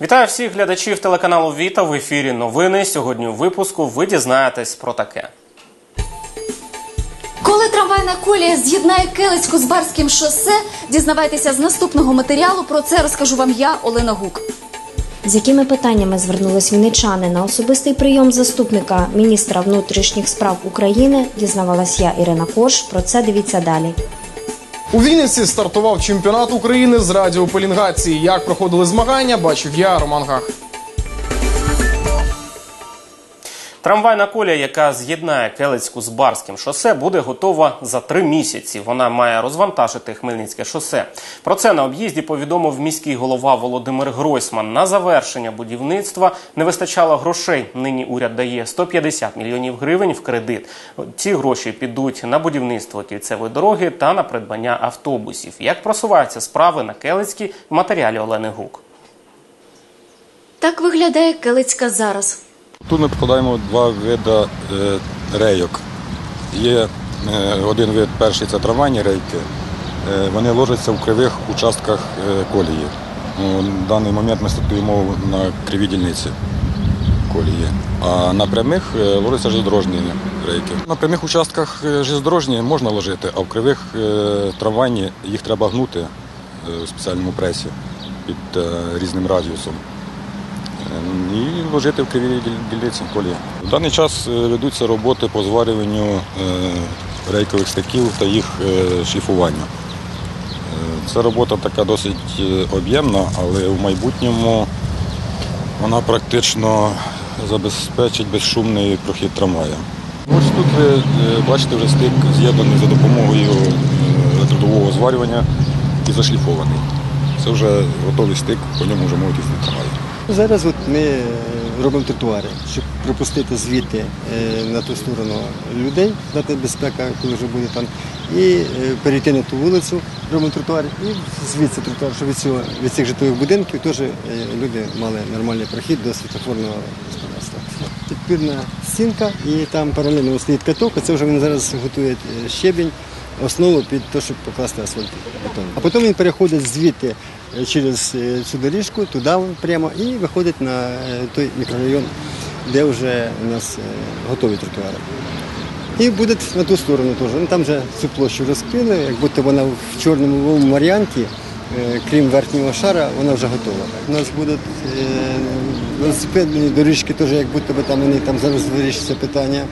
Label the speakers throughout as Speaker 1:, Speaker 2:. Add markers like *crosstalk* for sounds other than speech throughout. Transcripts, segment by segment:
Speaker 1: Вітаю всіх глядачів телеканалу Віта в ефірі. Новини сьогодні у випуску ви дізнаєтесь про таке.
Speaker 2: Коли трамвайна колія з'єднає Келицьку з Барським шосе, дізнавайтеся з наступного матеріалу. Про це розкажу вам я, Олена Гук.
Speaker 3: З якими питаннями звернулись вінничани на особистий прийом заступника міністра внутрішніх справ України, дізнавалась я Ірина Корж. Про це дивіться далі.
Speaker 4: У Вінниці стартував чемпіонат України з радіопелінгації. Як проходили змагання, бачив я, Роман Гах.
Speaker 1: Трамвайна колія, яка з'єднає Келицьку з Барським шосе, буде готова за три місяці. Вона має розвантажити Хмельницьке шосе. Про це на об'їзді повідомив міський голова Володимир Гройсман. На завершення будівництва не вистачало грошей. Нині уряд дає 150 мільйонів гривень в кредит. Ці гроші підуть на будівництво кільцевої дороги та на придбання автобусів. Як просуваються справи на Келицькій в матеріалі Олени Гук.
Speaker 2: Так виглядає Келицька зараз.
Speaker 5: Тут ми покладаємо два види е, рейок. Є е, один вид, перший це трамвайні рейки. Е, Вони ложаться в кривих участках колії. Ну, В даний момент ми стоїмо на кривій дільниці колії. А на прямих ложаться железнодорожні рейки. На прямих участках железнодорожні можна ложити, а в кривих трамвайні їх треба гнути в спеціальному пресі під різним радіусом і вложити в криві діль- дільниці колії. В даний час е, ведуться роботи по зварюванню е, рейкових стиків та їх е, шліфуванню. Це робота така досить об'ємна, але в майбутньому вона практично забезпечить безшумний прохід трамвая. Ось тут ви бачите вже стик з'єднаний за допомогою електродового зварювання і зашліфований. Це вже готовий стик, по ньому вже можуть їздити трамваї.
Speaker 6: Зараз от ми е, робимо тротуари, щоб пропустити звідти е, на ту сторону людей, дати безпека, коли вже буде там, і е, перейти на ту вулицю, робимо тротуар, і звідси тротуар, щоб від, цього, від цих житлових будинків теж люди мали нормальний прохід до світофорного господарства. Підпірна стінка і там паралельно стоїть каток, це вже вони зараз готують щебінь, основу під те, щоб покласти асфальт. А потім він переходить звідти через е, цю доріжку, туди прямо і виходить на е, той мікрорайон, де вже у нас готові тротуари. І буде на ту сторону теж. Ну, там вже цю площу розкрили, як будто вона в чорному варіанті, крім верхнього шара, вона вже готова. У нас будуть е, велосипедні доріжки, теж, як будто би там вони там зараз вирішиться питання.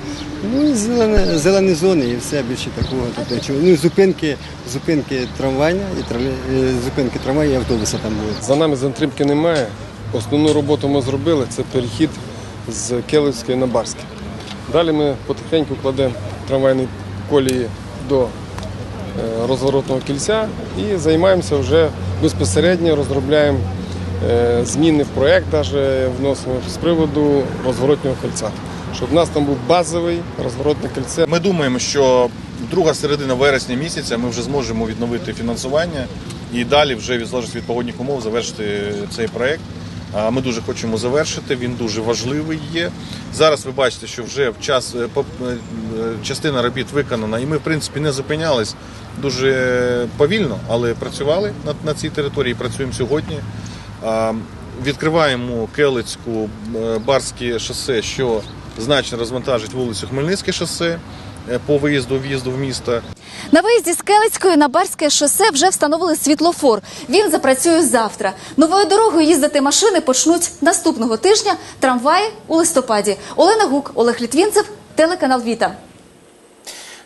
Speaker 6: Ну і зелені, зелені зони, і все більше такого тут. Ну і зупинки, зупинки трамвайна, і троле- е, зупинки трамваю і автобуса там будуть.
Speaker 7: За нами затримки немає. Основну роботу ми зробили це перехід з Келицької на Барське. Далі ми потихеньку кладемо трамвайні колії до е, розворотного кільця і займаємося вже безпосередньо, розробляємо е, зміни в проєкт, навіть вносимо з приводу розворотнього кільця. Щоб в нас там був базовий розворотне кільце.
Speaker 8: Ми думаємо, що друга середина вересня місяця ми вже зможемо відновити фінансування і далі, вже від залежності від погодних умов, завершити цей проект. Ми дуже хочемо завершити. Він дуже важливий є. Зараз ви бачите, що вже в час е, е, частина робіт виконана, і ми в принципі не зупинялись дуже повільно, але працювали на, цій території. Працюємо сьогодні. Відкриваємо Келицьку е, Барське шосе, що значно розвантажить вулицю Хмельницьке шосе по виїзду в'їзду в місто.
Speaker 2: На виїзді з Келицької на Барське шосе вже встановили світлофор. Він запрацює завтра. Новою дорогою їздити машини почнуть наступного тижня. Трамваї у листопаді. Олена Гук, Олег Літвінцев, телеканал Віта.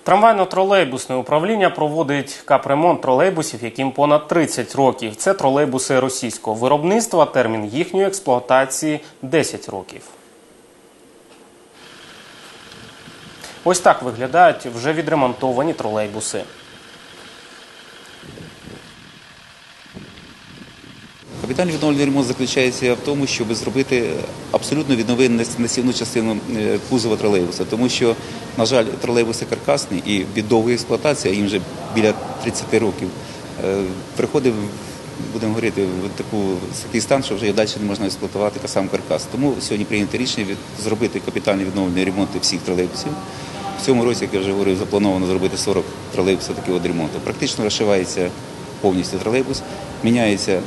Speaker 1: Трамвайно-тролейбусне управління проводить капремонт тролейбусів, яким понад 30 років. Це тролейбуси російського виробництва. Термін їхньої експлуатації 10 років. Ось так виглядають вже відремонтовані тролейбуси.
Speaker 9: Капітальний відновлений ремонт заключається в тому, щоб зробити абсолютно відновити насівну частину е, кузова тролейбуса, тому що, на жаль, тролейбуси каркасні і від довгої експлуатації, а їм вже біля 30 років, е, приходить, будемо говорити, в таку такий стан, що вже і далі не можна експлуатувати сам каркас. Тому сьогодні прийнято рішення зробити капітальний відновлений ремонт всіх тролейбусів. В цьому році, як я вже говорив, заплановано зробити 40 тролейбусів такого от ремонту. Практично розшивається повністю тролейбус, міняється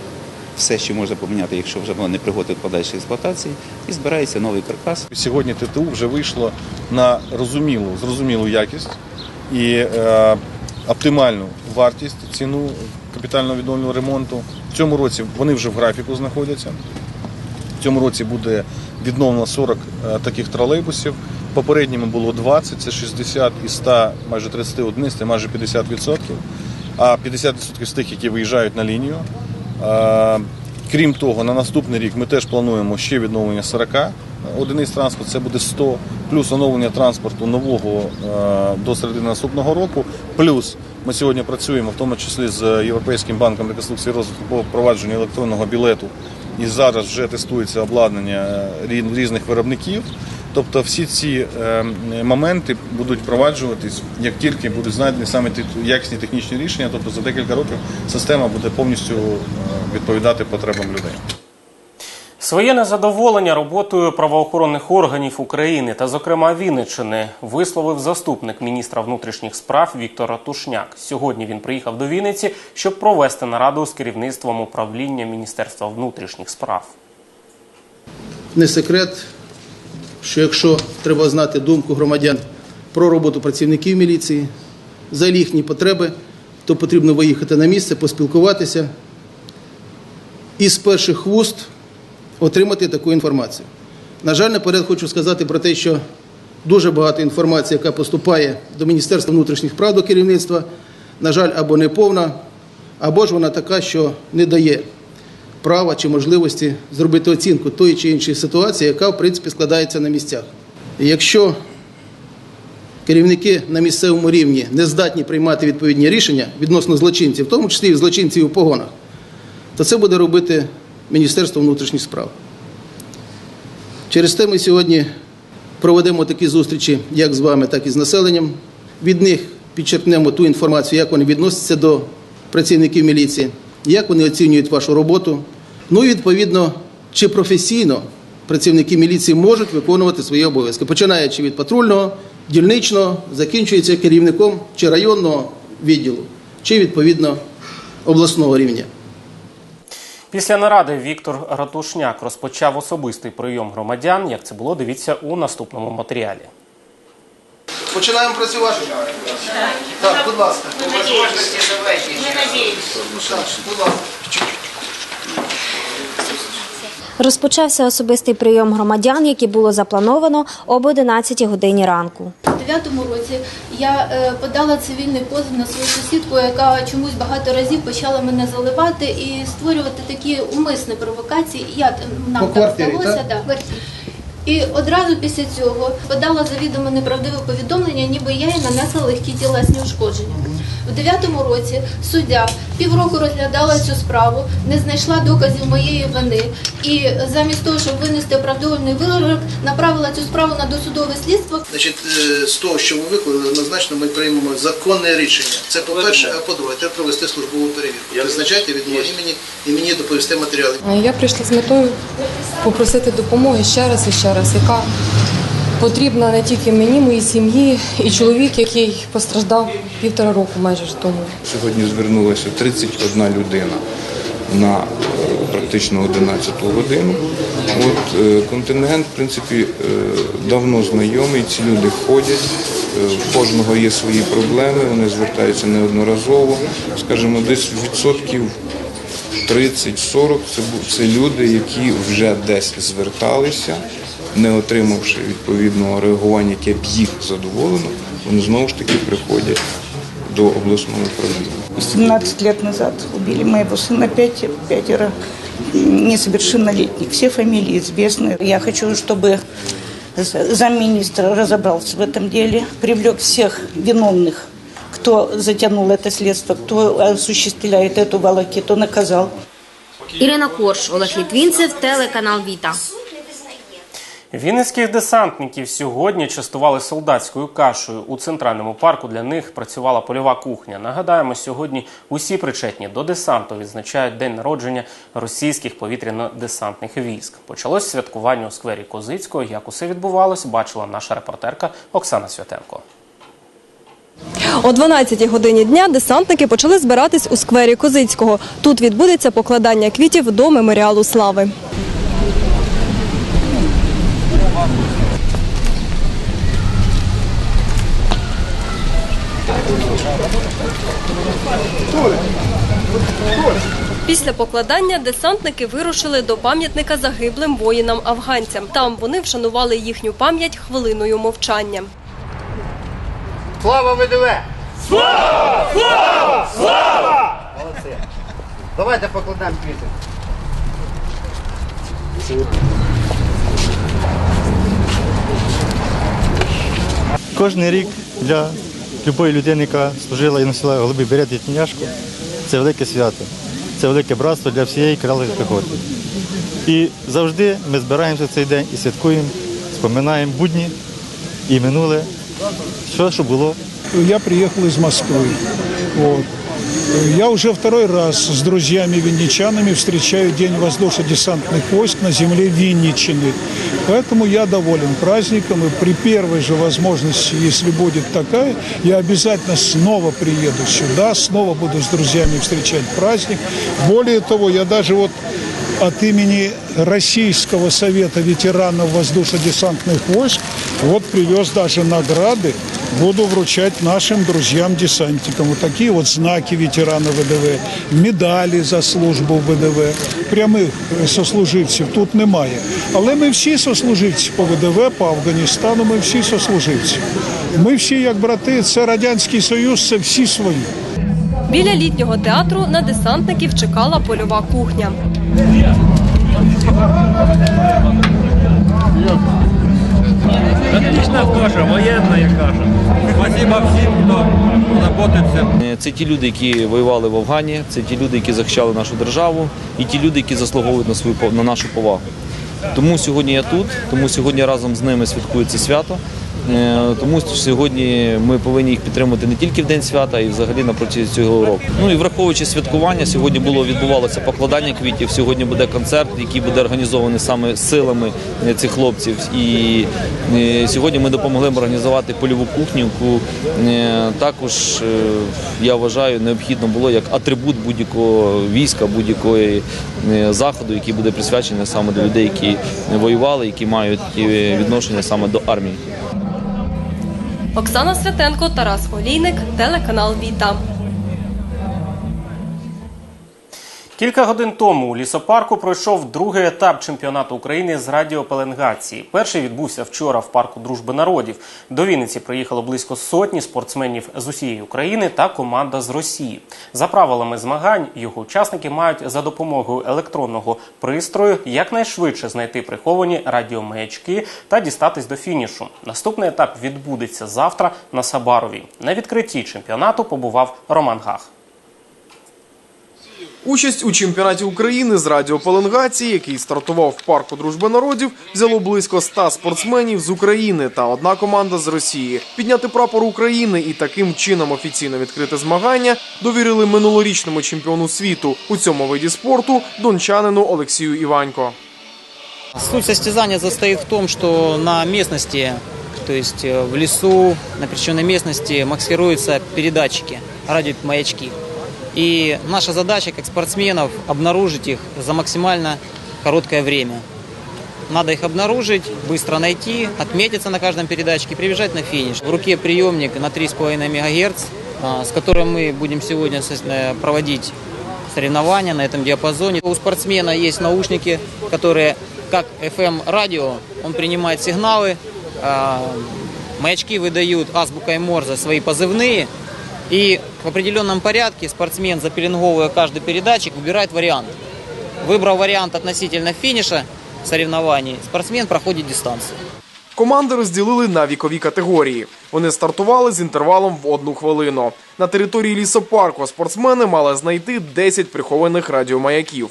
Speaker 9: все, що можна поміняти, якщо вже воно не пригодить подальшої експлуатації, і збирається новий каркас.
Speaker 8: Сьогодні ТТУ вже вийшло на розумілу, зрозумілу якість і е, оптимальну вартість, ціну капітального відновлювального ремонту. В цьому році вони вже в графіку знаходяться. В цьому році буде відновлено 40 е, таких тролейбусів. Попередніми було 20, це 60 із 100, майже 30 одиниць, це майже 50%. А 50% з тих, які виїжджають на лінію. Крім того, на наступний рік ми теж плануємо ще відновлення 40 одиниць транспорту, це буде 100, плюс оновлення транспорту нового е, до середини наступного року. Плюс ми сьогодні працюємо в тому числі з Європейським банком реконструкції і розвитку по впровадженню електронного білету. І зараз вже тестується обладнання е, різних виробників. Тобто всі ці е, моменти будуть впроваджуватись, як тільки будуть знайдені саме ті якісні технічні рішення. Тобто за декілька років система буде повністю е, відповідати потребам людей.
Speaker 1: Своє незадоволення роботою правоохоронних органів України та, зокрема, Вінниччини висловив заступник міністра внутрішніх справ Віктор Ратушняк. Сьогодні він приїхав до Вінниці, щоб провести нараду з керівництвом управління Міністерства внутрішніх справ.
Speaker 10: Не секрет, що якщо треба знати думку громадян про роботу працівників міліції, за їхні потреби, то потрібно виїхати на місце, поспілкуватися і з перших вуст отримати таку інформацію. На жаль, наперед хочу сказати про те, що дуже багато інформації, яка поступає до Міністерства внутрішніх справ до керівництва, на жаль, або не повна, або ж вона така, що не дає права чи можливості зробити оцінку тої чи іншої ситуації, яка в принципі складається на місцях. І якщо керівники на місцевому рівні не здатні приймати відповідні рішення відносно злочинців, в тому числі і злочинців у погонах, то це буде робити Міністерство внутрішніх справ. Через те ми сьогодні проведемо такі зустрічі як з вами, так і з населенням. Від них підчеркнемо ту інформацію, як вони відносяться до працівників міліції, як вони оцінюють вашу роботу. Ну і відповідно, чи професійно працівники міліції можуть виконувати свої обов'язки, починаючи від патрульного, дільничного, закінчується керівником чи районного відділу, чи відповідно обласного рівня.
Speaker 1: Після наради Віктор Ратушняк розпочав особистий прийом громадян. Як це було, дивіться у наступному матеріалі.
Speaker 10: Починаємо працювати. Так, будь ласка. Будь ласка.
Speaker 3: Розпочався особистий прийом громадян, який було заплановано об 11 годині ранку.
Speaker 11: У 2009 році я е, подала цивільний позов на свою сусідку, яка чомусь багато разів почала мене заливати і створювати такі умисні провокації. Я нам
Speaker 10: По
Speaker 11: так
Speaker 10: квартирі,
Speaker 11: здалося,
Speaker 10: так?
Speaker 11: да. І одразу після цього подала завідомо неправдиве повідомлення, ніби я їй нанесла легкі тілесні ушкодження. У 2009 році суддя півроку розглядала цю справу, не знайшла доказів моєї вини і замість того, щоб винести оправдовувальний вирок, направила цю справу на досудове слідство.
Speaker 10: Значить, е, з того, що ви виклали, однозначно ми приймемо законне рішення. Це по-перше, а по-друге, треба провести службову перевірку. Призначайте від мого імені і мені доповісти матеріали.
Speaker 12: Я прийшла з метою попросити допомоги ще раз і ще раз, яка потрібна не тільки мені, моїй сім'ї і чоловік, який постраждав півтора року майже тому.
Speaker 13: Сьогодні звернулася 31 людина на е, практично 11 годину. От е, контингент, в принципі, е, давно знайомий. Ці люди ходять. В кожного є свої проблеми, вони звертаються неодноразово. Скажімо, десь відсотків 30-40 це, це люди, які вже десь зверталися, не отримавши відповідного реагування, яке б їх задоволено, вони знову ж таки приходять до обласного управління.
Speaker 14: 17 лет назад убили моего сына пять, пятеро несовершеннолетних. Все фамилии известны. Я хочу, чтобы з- замминистра разобрался в этом деле, привлек всех виновных, кто затянул это следствие, кто осуществляет эту волокиту, наказал.
Speaker 3: Ірина Корш, Олег Літвінцев, телеканал Віта.
Speaker 1: Вінницьких десантників сьогодні частували солдатською кашею. У центральному парку для них працювала польова кухня. Нагадаємо, сьогодні усі причетні до десанту відзначають день народження російських повітряно-десантних військ. Почалось святкування у сквері Козицького. Як усе відбувалось, бачила наша репортерка Оксана Святенко.
Speaker 15: О 12 годині дня десантники почали збиратись у сквері Козицького. Тут відбудеться покладання квітів до меморіалу слави. Після покладання десантники вирушили до пам'ятника загиблим воїнам-афганцям. Там вони вшанували їхню пам'ять хвилиною мовчання.
Speaker 16: Слава ВДВ! Слава! Слава! Слава! Молодці. Давайте покладемо квіти.
Speaker 17: Кожен рік для будь-якої людини, яка служила і носила голубий берет і тіняшку, це велике свято, це велике братство для всієї крилої піхоти. І завжди ми збираємося в цей день і святкуємо, споминаємо будні і минуле, все, що було.
Speaker 18: Я приїхав із Москви. Вот. Я уже второй раз с друзьями-винничанами встречаю День воздушно-десантных войск на земле Винничины. Поэтому я доволен праздником и при первой же возможности, если будет такая, я обязательно снова приеду сюда, снова буду с друзьями встречать праздник. Более того, я даже вот от имени Российского совета ветеранов воздушно-десантных войск вот привез даже награды, буду вручать нашим друзьям-десантикам. Вот такие вот знаки ветерана ВДВ, медалі за службу ВДВ, прямих сослуживців тут немає. Але ми всі сослуживці по ВДВ, по Афганістану, ми всі сослуживці. Ми всі як брати, це Радянський Союз, це всі свої.
Speaker 15: Біля літнього театру на десантників чекала польова кухня.
Speaker 19: Отличная каша, военная каша. Спасибо всім, хто заботився.
Speaker 20: Е, Це ті люди, які воювали в Афгані, це ті люди, які захищали нашу державу, і ті люди, які заслуговують на свою на нашу повагу. Тому сьогодні я тут, тому сьогодні разом з ними святкую це свято. Е, Тому сьогодні ми повинні їх підтримати не тільки в день свята, а й взагалі на протязі цього року. Ну і враховуючи святкування, сьогодні було відбувалося покладання квітів. Сьогодні буде концерт, який буде організований саме силами е, цих хлопців. І е, сьогодні ми допомогли їм організувати польову кухню, яку також я вважаю необхідно було як атрибут будь-якого війська, будь-якої заходу, який буде присвячений саме до людей, які воювали, які мають відношення саме до армії.
Speaker 15: Оксана Святенко, Тарас Олійник, телеканал Віта.
Speaker 1: Кілька годин тому у лісопарку пройшов другий етап чемпіонату України з радіопеленгації. Перший відбувся вчора в парку Дружби народів. До Вінниці приїхало близько сотні спортсменів з усієї України та команда з Росії. За правилами змагань його учасники мають за допомогою електронного пристрою якнайшвидше знайти приховані радіомаячки та дістатись до фінішу. Наступний етап відбудеться завтра на Сабарові. На відкритті чемпіонату побував Роман Гах.
Speaker 4: Участь у чемпіонаті України з радіопеленгації, який стартував в парку Дружби народів, взяло близько 100 спортсменів з України та одна команда з Росії. Підняти прапор України і таким чином офіційно відкрити змагання довірили минулорічному чемпіону світу у цьому виді спорту дончанину Олексію Іванько.
Speaker 21: Суть состязания состоит в том, что на местности, то есть э, в лесу, на пересеченной местности маскируются передатчики, радиомаячки. И наша задача как спортсменов обнаружить их за максимально короткое время. Надо их обнаружить, быстро найти, отметиться на каждом передатчике, прибежать на финиш. В руке приемник на 3,5 МГц, а, с которым мы будем сегодня проводить соревнования на этом диапазоне. У спортсмена есть наушники, которые, как FM-радио, он принимает сигналы, а, маячки выдают азбукой Морзе свои позывные, и в определенном порядке спортсмен, запеленговывая каждый передатчик, выбирает вариант. Выбрав вариант относительно финиша соревнований, спортсмен проходит дистанцию.
Speaker 4: Команди розділили на вікові категорії. Вони стартували з інтервалом в одну хвилину. На території лісопарку спортсмени мали знайти 10 прихованих радіомаяків.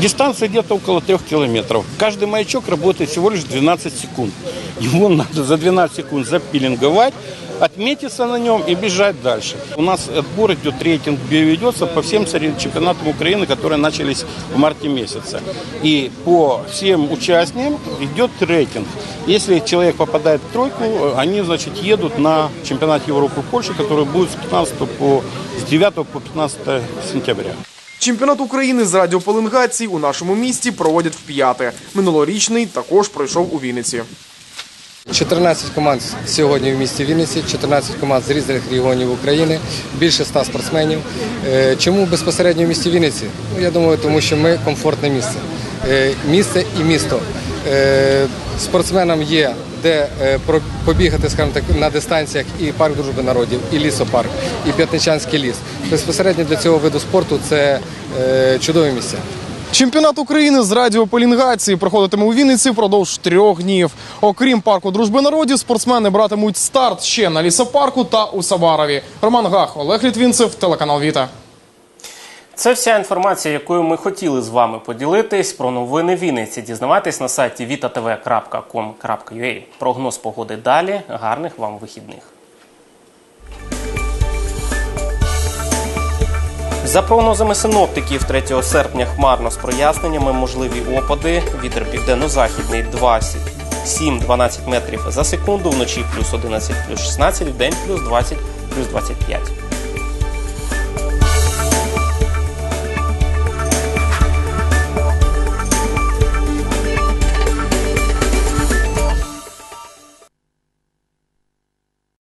Speaker 22: Дистанция где-то около трех километров. Каждый маячок работает всего лишь 12 секунд. Его *laughs* надо за 12 секунд запилинговать, отметиться на нем и бежать дальше. У нас отбор идет, рейтинг ведется по всем чемпионатам Украины, которые начались в марте месяце. И по всем участникам идет рейтинг. Если человек попадает в тройку, они, значит, едут на чемпионат Европы в Польше, который будет с 15 по, с 9 по 15 сентября.
Speaker 4: Чемпіонат України з радіопеленгації у нашому місті проводять вп'яте. Минулорічний також пройшов у Вінниці.
Speaker 23: 14 команд сьогодні в місті Вінниці, 14 команд з різних регіонів України, більше 100 спортсменів. Е, Чому безпосередньо в місті Вінниці? Ну, я думаю, тому що ми комфортне місце. Е, Місце і місто. Е, Спортсменам є де е, побігати, скажімо так, на дистанціях і парк дружби народів, і лісопарк, і П'ятничанський ліс. Безпосередньо для цього виду спорту це е, чудові місця.
Speaker 4: Чемпіонат України з радіопелінгації проходитиме у Вінниці впродовж трьох днів. Окрім парку дружби народів, спортсмени братимуть старт ще на лісопарку та у Сабарові. Роман Гах, Олег Літвінцев, телеканал Віта.
Speaker 1: Це вся інформація, якою ми хотіли з вами поділитись. Про новини Вінниці дізнавайтесь на сайті vitatv.com.ua. Прогноз погоди далі. Гарних вам вихідних. За прогнозами синоптиків, 3 серпня хмарно з проясненнями, можливі опади. Вітер південно-західний 7-12 метрів за секунду, вночі плюс 11, плюс 16, в день плюс 20, плюс 25.